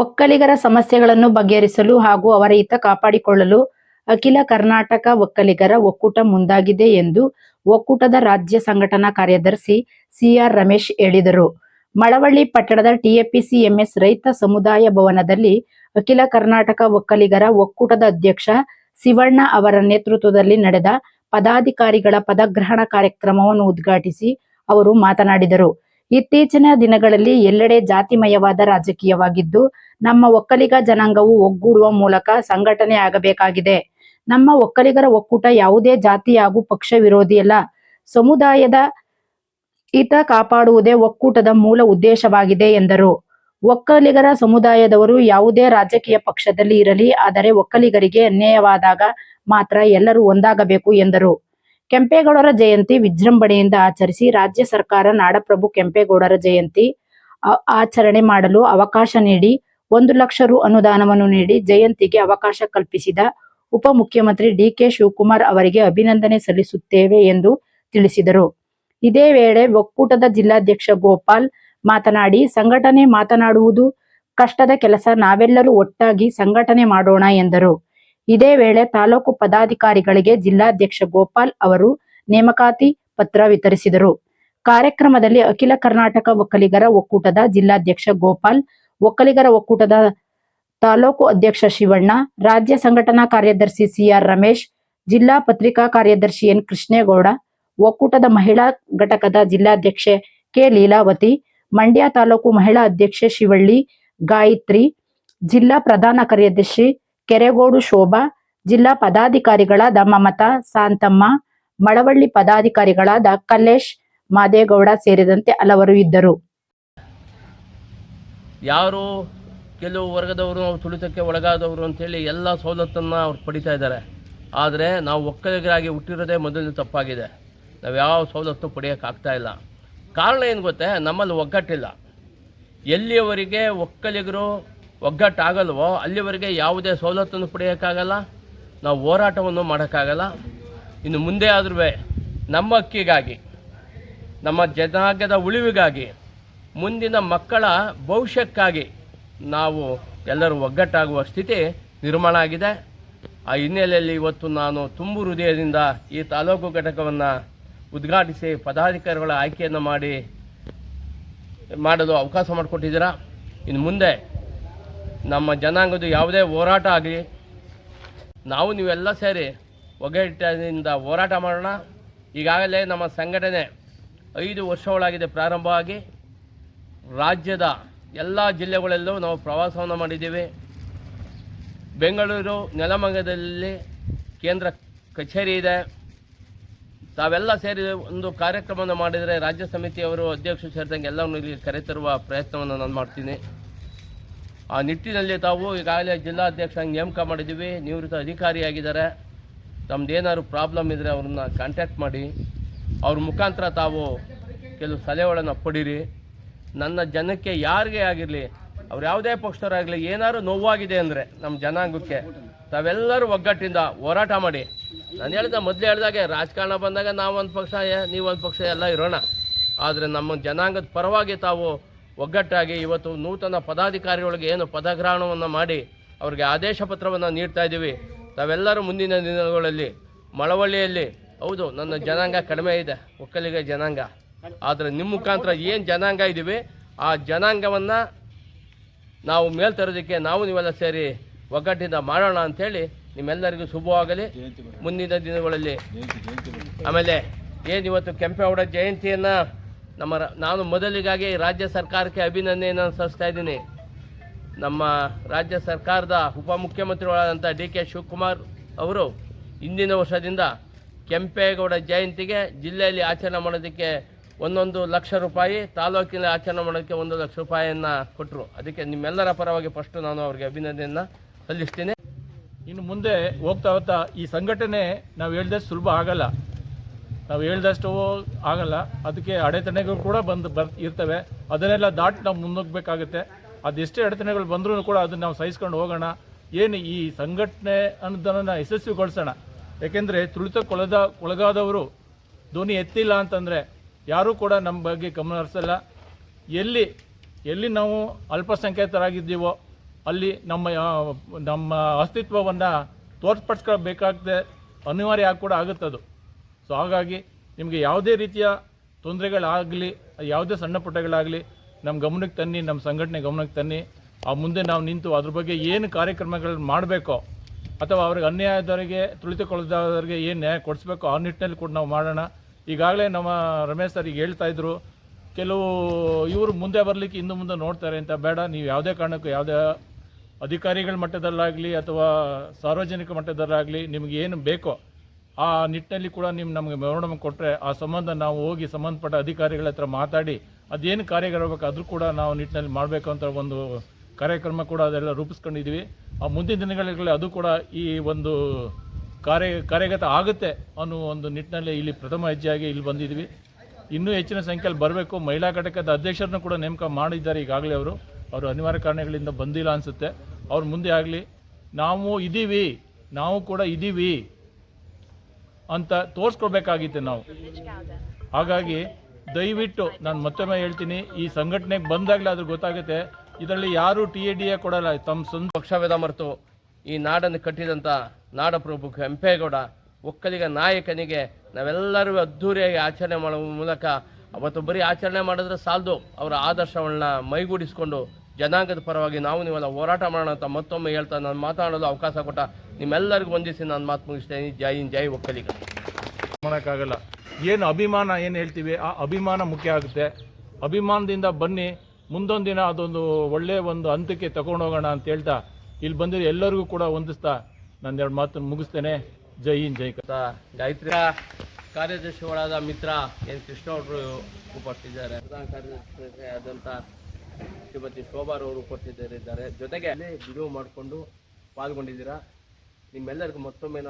ಒಕ್ಕಲಿಗರ ಸಮಸ್ಯೆಗಳನ್ನು ಬಗೆಹರಿಸಲು ಹಾಗೂ ಅವರ ಹಿತ ಕಾಪಾಡಿಕೊಳ್ಳಲು ಅಖಿಲ ಕರ್ನಾಟಕ ಒಕ್ಕಲಿಗರ ಒಕ್ಕೂಟ ಮುಂದಾಗಿದೆ ಎಂದು ಒಕ್ಕೂಟದ ರಾಜ್ಯ ಸಂಘಟನಾ ಕಾರ್ಯದರ್ಶಿ ಸಿಆರ್ ರಮೇಶ್ ಹೇಳಿದರು. ಮಳವಳ್ಳಿ ಪಟ್ಟಣದ ಟಿಎಪಿಸಿ ಎಂಎಸ್ ರೈತ ಸಮುದಾಯ ಭವನದಲ್ಲಿ ಅಖಿಲ ಕರ್ನಾಟಕ ಒಕ್ಕಲಿಗರ ಒಕ್ಕೂಟದ ಅಧ್ಯಕ್ಷ ಶಿವಣ್ಣ ಅವರ ನೇತೃತ್ವದಲ್ಲಿ ನಡೆದ ಪದಾಧಿಕಾರಿಗಳ ಪದಗ್ರಹಣ ಕಾರ್ಯಕ್ರಮವನ್ನು ಉದ್ಘಾಟಿಸಿ ಅವರು ಮಾತನಾಡಿದರು. ಇತ್ತೀಚಿನ ದಿನಗಳಲ್ಲಿ ಎಲ್ಲೆಡೆ ಜಾತಿಮಯವಾದ ರಾಜಕೀಯವಾಗಿದ್ದು, ನಮ್ಮ ಒಕ್ಕಲಿಗ ಜನಾಂಗವು ಒಗ್ಗೂಡುವ ಮೂಲಕ ಸಂಘಟನೆ ಆಗಬೇಕಾಗಿದೆ. ನಮ್ಮ ಒಕ್ಕಲಿಗರ ಒಕ್ಕೂಟ ಯಾವುದೇ ಜಾತಿ ಹಾಗೂ ಪಕ್ಷ ವಿರೋಧಿಯಲ್ಲ ಸಮುದಾಯದ ಹಿತ ಕಾಪಾಡುವುದೇ ಒಕ್ಕೂಟದ ಮೂಲ ಉದ್ದೇಶವಾಗಿದೆ ಎಂದರು. ಒಕ್ಕಲಿಗರ ಸಮುದಾಯದವರು ಯಾವುದೇ ರಾಜಕೀಯ ಪಕ್ಷದಲ್ಲಿ ಇರಲಿ, ಆದರೆ ಒಕ್ಕಲಿಗರಿಗೆ ಅನ್ಯಾಯವಾದಾಗ ಮಾತ್ರ ಎಲ್ಲರೂ ಒಂದಾಗಬೇಕು ಎಂದರು. ಕೆಂಪೇಗೌಡರ ಜಯಂತಿ ವಿಜೃಂಭಣೆಯಿಂದ ಆಚರಿಸಿ ರಾಜ್ಯ ಸರ್ಕಾರ ನಾಡಪ್ರಭು ಕೆಂಪೇಗೌಡರ ಜಯಂತಿ ಆಚರಣೆ ಮಾಡಲು ಅವಕಾಶ ನೀಡಿ, ಒಂದು ಲಕ್ಷ ರು ಅನುದಾನವನ್ನು ನೀಡಿ ಜಯಂತಿಗೆ ಅವಕಾಶ ಕಲ್ಪಿಸಿದ ಉಪಮುಖ್ಯಮಂತ್ರಿ ಡಿಕೆ ಶಿವಕುಮಾರ್ ಅವರಿಗೆ ಅಭಿನಂದನೆ ಸಲ್ಲಿಸುತ್ತೇವೆ ಎಂದು ತಿಳಿಸಿದರು. ಇದೇ ವೇಳೆ ಒಕ್ಕೂಟದ ಜಿಲ್ಲಾಧ್ಯಕ್ಷ ಗೋಪಾಲ್ ಮಾತನಾಡಿ, ಸಂಘಟನೆ ಮಾತನಾಡುವುದು ಕಷ್ಟದ ಕೆಲಸ, ನಾವೆಲ್ಲರೂ ಒಟ್ಟಾಗಿ ಸಂಘಟನೆ ಮಾಡೋಣ ಎಂದರು. ಇದೇ ವೇಳೆ ತಾಲೂಕು ಪದಾಧಿಕಾರಿಗಳಿಗೆ ಜಿಲ್ಲಾಧ್ಯಕ್ಷ ಗೋಪಾಲ್ ಅವರು ನೇಮಕಾತಿ ಪತ್ರ ವಿತರಿಸಿದರು. ಕಾರ್ಯಕ್ರಮದಲ್ಲಿ ಅಖಿಲ ಕರ್ನಾಟಕ ಒಕ್ಕಲಿಗರ ಒಕ್ಕೂಟದ ಜಿಲ್ಲಾಧ್ಯಕ್ಷ ಗೋಪಾಲ್, ಒಕ್ಕಲಿಗರ ಒಕ್ಕೂಟದ ತಾಲೂಕು ಅಧ್ಯಕ್ಷ ಶಿವಣ್ಣ, ರಾಜ್ಯ ಸಂಘಟನಾ ಕಾರ್ಯದರ್ಶಿ ಸಿಆರ್ ರಮೇಶ್, ಜಿಲ್ಲಾ ಪತ್ರಿಕಾ ಕಾರ್ಯದರ್ಶಿ ಎನ್. ಕೃಷ್ಣೇಗೌಡ, ಒಕ್ಕೂಟದ ಮಹಿಳಾ ಘಟಕದ ಜಿಲ್ಲಾಧ್ಯಕ್ಷೆ ಕೆ. ಲೀಲಾವತಿ, ಮಂಡ್ಯ ತಾಲೂಕು ಮಹಿಳಾ ಅಧ್ಯಕ್ಷೆ ಶಿವಳ್ಳಿ, ಗಾಯತ್ರಿ, ಜಿಲ್ಲಾ ಪ್ರಧಾನ ಕಾರ್ಯದರ್ಶಿ ಕೆರೆಗೋಡು ಶೋಭಾ, ಜಿಲ್ಲಾ ಪದಾಧಿಕಾರಿಗಳಾದ ಮಮತಾ ಶಾಂತಮ್ಮ ಮಳವಳ್ಳಿ ಪದಾಧಿಕಾರಿಗಳಾದ ಕಲ್ಲೇಶ್ ಮಾದೇಗೌಡ ಸೇರಿದಂತೆ ಹಲವರು ಇದ್ದರು. ಯಾರು ಕೆಲವು ವರ್ಗದವರು ತುಳಿತಕ್ಕೆ ಒಳಗಾದವರು ಅಂತೇಳಿ ಎಲ್ಲ ಸವಲತ್ತನ್ನು ಅವ್ರು ಪಡಿತಾ ಇದ್ದಾರೆ. ಆದರೆ ನಾವು ಒಕ್ಕಲಿಗರಾಗಿ ಹುಟ್ಟಿರೋದೇ ಮೊದಲು ತಪ್ಪಾಗಿದೆ. ನಾವು ಯಾವ ಸವಲತ್ತು ಪಡೆಯೋಕ್ಕಾಗ್ತಾ ಇಲ್ಲ. ಕಾರಣ ಏನು ಗೊತ್ತೇ? ನಮ್ಮಲ್ಲಿ ಒಗ್ಗಟ್ಟಿಲ್ಲ. ಎಲ್ಲಿಯವರೆಗೆ ಒಕ್ಕಲಿಗರು ಒಗ್ಗಟ್ಟಾಗಲ್ವೋ, ಅಲ್ಲಿವರೆಗೆ ಯಾವುದೇ ಸವಲತ್ತನ್ನು ಪಡೆಯೋಕ್ಕಾಗಲ್ಲ, ನಾವು ಹೋರಾಟವನ್ನು ಮಾಡೋಕ್ಕಾಗಲ್ಲ. ಇನ್ನು ಮುಂದೆ ಆದ್ರೂ ನಮ್ಮ ಅಕ್ಕಿಗಾಗಿ ನಮ್ಮ ಜನಾಂಗದ ಉಳಿವಿಗಾಗಿ, ಮುಂದಿನ ಮಕ್ಕಳ ಭವಿಷ್ಯಕ್ಕಾಗಿ ನಾವು ಎಲ್ಲರೂ ಒಗ್ಗಟ್ಟಾಗುವ ಸ್ಥಿತಿ ನಿರ್ಮಾಣ ಆಗಿದೆ. ಆ ಹಿನ್ನೆಲೆಯಲ್ಲಿ ಇವತ್ತು ನಾನು ತುಂಬು ಹೃದಯದಿಂದ ಈ ತಾಲೂಕು ಘಟಕವನ್ನು ಉದ್ಘಾಟಿಸಿ ಪದಾಧಿಕಾರಿಗಳ ಆಯ್ಕೆಯನ್ನು ಮಾಡಿ, ಮಾಡಲು ಅವಕಾಶ ಮಾಡಿಕೊಟ್ಟಿದ್ದೀರಾ. ಇನ್ನು ಮುಂದೆ ನಮ್ಮ ಜನಾಂಗದ ಯಾವುದೇ ಹೋರಾಟ ಆಗಲಿ, ನಾವು ನೀವೆಲ್ಲ ಸೇರಿ ಒಗ್ಗಟ್ಟಿನಿಂದ ಹೋರಾಟ ಮಾಡೋಣ. ಈಗಾಗಲೇ ನಮ್ಮ ಸಂಘಟನೆ ಐದು ವರ್ಷಗಳಾಗಿದೆ ಪ್ರಾರಂಭವಾಗಿ. ರಾಜ್ಯದ ಎಲ್ಲ ಜಿಲ್ಲೆಗಳಲ್ಲೂ ನಾವು ಪ್ರವಾಸವನ್ನು ಮಾಡಿದ್ದೀವಿ. ಬೆಂಗಳೂರು ನೆಲಮಂಗದಲ್ಲಿ ಕೇಂದ್ರ ಕಚೇರಿ ಇದೆ. ತಾವೆಲ್ಲ ಸೇರಿ ಒಂದು ಕಾರ್ಯಕ್ರಮವನ್ನು ಮಾಡಿದರೆ ರಾಜ್ಯ ಸಮಿತಿಯವರು ಅಧ್ಯಕ್ಷರು ಸೇರಿದಂಗೆ ಎಲ್ಲವನ್ನು ಇಲ್ಲಿ ಕರೆತರುವ ಪ್ರಯತ್ನವನ್ನು ನಾನು ಮಾಡ್ತೀನಿ. ಆ ನಿಟ್ಟಿನಲ್ಲಿ ತಾವು ಈಗಾಗಲೇ ಜಿಲ್ಲಾಧ್ಯಕ್ಷ ನೇಮಕ ಮಾಡಿದ್ದೀವಿ. ನಿವೃತ್ತ ಅಧಿಕಾರಿಯಾಗಿದ್ದಾರೆ. ತಮ್ಮದೇನಾದ್ರು ಪ್ರಾಬ್ಲಮ್ ಇದ್ದರೆ ಅವ್ರನ್ನ ಕಾಂಟ್ಯಾಕ್ಟ್ ಮಾಡಿ. ಅವ್ರ ಮುಖಾಂತರ ತಾವು ಕೆಲವು ಸಲಹೆಗಳನ್ನು ಪಡೀರಿ. ನನ್ನ ಜನಕ್ಕೆ ಯಾರಿಗೆ ಆಗಿರಲಿ, ಅವ್ರು ಯಾವುದೇ ಪಕ್ಷದವರಾಗಲಿ ಏನಾದ್ರು ನೋವಾಗಿದೆ ಅಂದರೆ ನಮ್ಮ ಜನಾಂಗಕ್ಕೆ ತಾವೆಲ್ಲರೂ ಒಗ್ಗಟ್ಟಿಂದ ಹೋರಾಟ ಮಾಡಿ. ನಾನು ಹೇಳಿದ ಮೊದಲು ಹೇಳಿದಾಗೆ ರಾಜಕಾರಣ ಬಂದಾಗ ನಾವೊಂದು ಪಕ್ಷ ನೀವೊಂದು ಪಕ್ಷ ಎಲ್ಲ ಇರೋಣ. ಆದರೆ ನಮ್ಮ ಜನಾಂಗದ ಪರವಾಗಿ ತಾವು ಒಗ್ಗಟ್ಟಾಗಿ ಇವತ್ತು ನೂತನ ಪದಾಧಿಕಾರಿಗಳಿಗೆ ಏನು ಪದಗ್ರಹಣವನ್ನು ಮಾಡಿ ಅವರಿಗೆ ಆದೇಶ ಪತ್ರವನ್ನು ನೀಡ್ತಾ ಇದ್ದೀವಿ. ತಾವೆಲ್ಲರೂ ಮುಂದಿನ ದಿನಗಳಲ್ಲಿ ಮಳವಳ್ಳಿಯಲ್ಲಿ ಹೌದು ನನ್ನ ಜನಾಂಗ ಕಡಿಮೆ ಇದೆ ಒಕ್ಕಲಿಗ ಜನಾಂಗ. ಆದರೆ ನಿಮ್ಮ ಮುಖಾಂತರ ಏನು ಜನಾಂಗ ಇದ್ದೀವಿ ಆ ಜನಾಂಗವನ್ನು ನಾವು ಮೇಲ್ ತರೋದಕ್ಕೆ ನಾವು ನೀವೆಲ್ಲ ಸೇರಿ ಒಗ್ಗಟ್ಟಿಂದ ಮಾಡೋಣ ಅಂಥೇಳಿ ನಿಮ್ಮೆಲ್ಲರಿಗೂ ಶುಭವಾಗಲಿ. ಮುಂದಿನ ದಿನಗಳಲ್ಲಿ ಆಮೇಲೆ ಏನು ಇವತ್ತು ಕೆಂಪೇಗೌಡ ಜಯಂತಿಯನ್ನು ನಮ್ಮ ನಾನು ಮೊದಲಿಗಾಗಿ ರಾಜ್ಯ ಸರ್ಕಾರಕ್ಕೆ ಅಭಿನಂದನೆಯನ್ನು ಸಲ್ಲಿಸ್ತಾ ಇದ್ದೀನಿ. ನಮ್ಮ ರಾಜ್ಯ ಸರ್ಕಾರದ ಉಪಮುಖ್ಯಮಂತ್ರಿಗಳಾದಂಥ ಡಿ ಕೆ ಶಿವಕುಮಾರ್ ಅವರು ಇಂದಿನ ವರ್ಷದಿಂದ ಕೆಂಪೇಗೌಡ ಜಯಂತಿಗೆ ಜಿಲ್ಲೆಯಲ್ಲಿ ಆಚರಣೆ ಮಾಡೋದಕ್ಕೆ ಒಂದೊಂದು ಲಕ್ಷ ರೂಪಾಯಿ, ತಾಲೂಕಿನಲ್ಲಿ ಆಚರಣೆ ಮಾಡೋದಕ್ಕೆ ಒಂದು ಲಕ್ಷ ರೂಪಾಯಿಯನ್ನು ಕೊಟ್ಟರು. ಅದಕ್ಕೆ ನಿಮ್ಮೆಲ್ಲರ ಪರವಾಗಿ ಫಸ್ಟು ನಾನು ಅವರಿಗೆ ಅಭಿನಂದನೆಯನ್ನು ಸಲ್ಲಿಸ್ತೀನಿ. ಇನ್ನು ಮುಂದೆ ಹೋಗ್ತಾ ಹೋಗ್ತಾ ಈ ಸಂಘಟನೆ ನಾವು ಹೇಳಿದ್ರೆ ಸುಲಭ ಆಗಲ್ಲ. ನಾವು ಹೇಳ್ದಷ್ಟು ಆಗಲ್ಲ. ಅದಕ್ಕೆ ಅಡೆತಡೆಗಳು ಕೂಡ ಬಂದು ಬರ್, ಇರ್ತವೆ. ಅದನ್ನೆಲ್ಲ ದಾಟಿ ನಾವು ಮುನ್ನುಗ್ಗಬೇಕಾಗುತ್ತೆ ಅದೆಷ್ಟೇ ಅಡೆತಡೆಗಳು ಬಂದರೂ ಕೂಡ ಅದನ್ನು ನಾವು ಸಹಿಸ್ಕೊಂಡು ಹೋಗೋಣ. ಏನು ಈ ಸಂಘಟನೆ ಅನ್ನೋದನ್ನು ಯಶಸ್ವಿಗೊಳಿಸೋಣ. ಯಾಕೆಂದರೆ ಕೊಳದ, ಕೊಳಗಾದವರು ಧ್ವನಿ ಎತ್ತಿಲ್ಲ ಅಂತಂದರೆ ಯಾರೂ ಕೂಡ ನಮ್ಮ ಬಗ್ಗೆ ಗಮನ ಹರಿಸಲ್ಲ. ಎಲ್ಲಿ ಎಲ್ಲಿ ನಾವು ಅಲ್ಪಸಂಖ್ಯಾತರಾಗಿದ್ದೀವೋ, ಅಲ್ಲಿ ನಮ್ಮ ನಮ್ಮ ಅಸ್ತಿತ್ವವನ್ನು ತೋರ್ಪಡಿಸ್ಕೊಳ್ಬೇಕಾಗ್ತದೆ ಅನಿವಾರ್ಯ ಆಗಿ ಕೂಡ ಆಗುತ್ತದು. ಸೊ ಹಾಗಾಗಿ ನಿಮಗೆ ಯಾವುದೇ ರೀತಿಯ ತೊಂದರೆಗಳಾಗಲಿ, ಯಾವುದೇ ಸಣ್ಣ ಪುಟ್ಟಗಳಾಗಲಿ ನಮ್ಮ ಗಮನಕ್ಕೆ ತನ್ನಿ ನಮ್ಮ ಸಂಘಟನೆ ಗಮನಕ್ಕೆ ತನ್ನಿ, ಆ ಮುಂದೆ ನಾವು ನಿಂತು ಅದ್ರ ಬಗ್ಗೆ ಏನು ಕಾರ್ಯಕ್ರಮಗಳನ್ನು ಮಾಡಬೇಕೋ ಅಥವಾ ಅವ್ರಿಗೆ ಅನ್ಯಾಯದವರಿಗೆ, ತುಳಿತುಕೊಳ್ಳದವರಿಗೆ ಏನು ನ್ಯಾಯ ಕೊಡಿಸ್ಬೇಕೋ ಆ ನಿಟ್ಟಿನಲ್ಲಿ ಕೂಡ ನಾವು ಮಾಡೋಣ. ಈಗಾಗಲೇ ನಮ್ಮ ರಮೇಶ್ ಸರ್ ಈಗ ಹೇಳ್ತಾ ಇದ್ರು, ಕೆಲವು ಇವರು ಮುಂದೆ ಬರಲಿಕ್ಕೆ ಇನ್ನು ಮುಂದೆ ನೋಡ್ತಾರೆ ಅಂತ. ಬೇಡ, ನೀವು ಯಾವುದೇ ಕಾರಣಕ್ಕೂ ಯಾವುದೇ ಅಧಿಕಾರಿಗಳ ಮಟ್ಟದಲ್ಲಾಗಲಿ ಅಥವಾ ಸಾರ್ವಜನಿಕ ಮಟ್ಟದಲ್ಲಾಗಲಿ ನಿಮಗೆ ಏನು ಬೇಕೋ ಆ ನಿಟ್ಟಿನಲ್ಲಿ ಕೂಡ ನೀವು ನಮಗೆ ಮೆಮೊರಮ್ ಕೊಟ್ಟರೆ ಆ ಸಂಬಂಧ ನಾವು ಹೋಗಿ ಸಂಬಂಧಪಟ್ಟ ಅಧಿಕಾರಿಗಳ ಹತ್ರ ಮಾತಾಡಿ ಅದೇನು ಕಾರ್ಯಗಳಿರ್ಬೇಕು ಅದ್ರ ಕೂಡ ನಾವು ನಿಟ್ಟಿನಲ್ಲಿ ಮಾಡಬೇಕು ಅಂತ ಒಂದು ಕಾರ್ಯಕ್ರಮ ಕೂಡ ಅದೆಲ್ಲ ರೂಪಿಸ್ಕೊಂಡಿದ್ದೀವಿ ಆ ಮುಂದಿನ ದಿನಗಳಲ್ಲಿ ಅದು ಕೂಡ ಈ ಒಂದು ಕಾರ್ಯ ಕಾರ್ಯಗತ ಆಗುತ್ತೆ ಅನ್ನೋ ಒಂದು ನಿಟ್ಟಿನಲ್ಲಿ ಇಲ್ಲಿ ಪ್ರಥಮ ಹೆಜ್ಜೆಯಾಗಿ ಇಲ್ಲಿ ಬಂದಿದ್ವಿ. ಇನ್ನೂ ಹೆಚ್ಚಿನ ಸಂಖ್ಯೆಯಲ್ಲಿ ಬರಬೇಕು. ಮಹಿಳಾ ಘಟಕದ ಅಧ್ಯಕ್ಷರನ್ನು ಕೂಡ ನೇಮಕ ಮಾಡಿದ್ದಾರೆ ಈಗಾಗಲೇ ಅವರು. ಅವರು ಅನಿವಾರ್ಯ ಕಾರಣಗಳಿಂದ ಬಂದಿಲ್ಲ ಅನಿಸುತ್ತೆ. ಅವ್ರು ಮುಂದೆ ಆಗಲಿ. ನಾವು ಇದ್ದೀವಿ ನಾವು ಕೂಡ ಇದ್ದೀವಿ ಅಂತ ತೋರಿಸ್ಕೊಡ್ಬೇಕಾಗಿತ್ತು ನಾವು. ಹಾಗಾಗಿ ದಯವಿಟ್ಟು ನಾನು ಮತ್ತೊಮ್ಮೆ ಹೇಳ್ತೀನಿ, ಈ ಸಂಘಟನೆಗೆ ಬಂದಾಗಲೇ ಅದ್ರ ಗೊತ್ತಾಗುತ್ತೆ, ಇದರಲ್ಲಿ ಯಾರು ಟಿ ಎ ಡಿ ಎ ಕೊಡಲ್ಲ ತಮ್ಮ ಸ್ವಂತ ಪಕ್ಷಭೇದ ಮರೆತು ಈ ನಾಡನ್ನು ಕಟ್ಟಿದಂಥ ನಾಡಪ್ರಭು ಕೆಂಪೇಗೌಡ, ಒಕ್ಕಲಿಗ ನಾಯಕನಿಗೆ ನಾವೆಲ್ಲರೂ ಅದ್ಧೂರಿಯಾಗಿ ಆಚರಣೆ ಮಾಡುವ ಮೂಲಕ ಅವತ್ತು ಬರೀ ಆಚರಣೆ ಮಾಡಿದ್ರೆ ಸಾಲದು, ಅವರ ಆದರ್ಶಗಳನ್ನ ಮೈಗೂಡಿಸ್ಕೊಂಡು ಜನಾಂಗದ ಪರವಾಗಿ ನಾವು ನೀವೆಲ್ಲ ಹೋರಾಟ ಮಾಡೋಣ ಅಂತ ಮತ್ತೊಮ್ಮೆ ಹೇಳ್ತಾ ನಾನು ಮಾತಾಡಲು ಅವಕಾಶ ಕೊಟ್ಟ ನಿಮ್ಮೆಲ್ಲರಿಗೂ ವಂದಿಸಿ ನಾನು ಮಾತು ಮುಗಿಸ್ತೇನೆ. ಜೈ ಇನ್ ಜೈ ಒಕ್ಕಲಿಗ ಮಾಡೋಕ್ಕಾಗಲ್ಲ ಏನು ಅಭಿಮಾನ ಏನು ಹೇಳ್ತೀವಿ? ಆ ಅಭಿಮಾನ ಮುಖ್ಯ ಆಗುತ್ತೆ. ಅಭಿಮಾನದಿಂದ ಬನ್ನಿ. ಮುಂದೊಂದು ದಿನ ಅದೊಂದು ಒಳ್ಳೆಯ ಒಂದು ಹಂತಕ್ಕೆ ತಗೊಂಡೋಗೋಣ ಅಂತ ಹೇಳ್ತಾ ಇಲ್ಲಿ ಬಂದಿರೋ ಎಲ್ಲರಿಗೂ ಕೂಡ ಹೊಂದಿಸ್ತಾ ನಾನು ಎರಡು ಮಾತನ್ನು ಮುಗಿಸ್ತೇನೆ. ಜೈ ಇನ್ ಜೈ ಕಥಾ ಗಾಯತ್ರಿ ಕಾರ್ಯದರ್ಶಿಗಳಾದ ಮಿತ್ರ ಏನು ಕೃಷ್ಣ ಅವರು ಉಪಸ್ಥಿತಿದ್ದಾರೆ. ಪ್ರಧಾನ ಕಾರ್ಯದರ್ಶಿ ಆದಂಥ ಶ್ರೀಮತಿ ಶೋಭಾರವರು ಕೊಟ್ಟಿದ್ದಾರೆ ಜೊತೆಗೆ ಅಲ್ಲೇ ಬಿಡುವು ಮಾಡಿಕೊಂಡು ಪಾಲ್ಗೊಂಡಿದ್ದೀರಾ. ನಿಮ್ಮೆಲ್ಲರಿಗೂ ಮತ್ತೊಮ್ಮೆ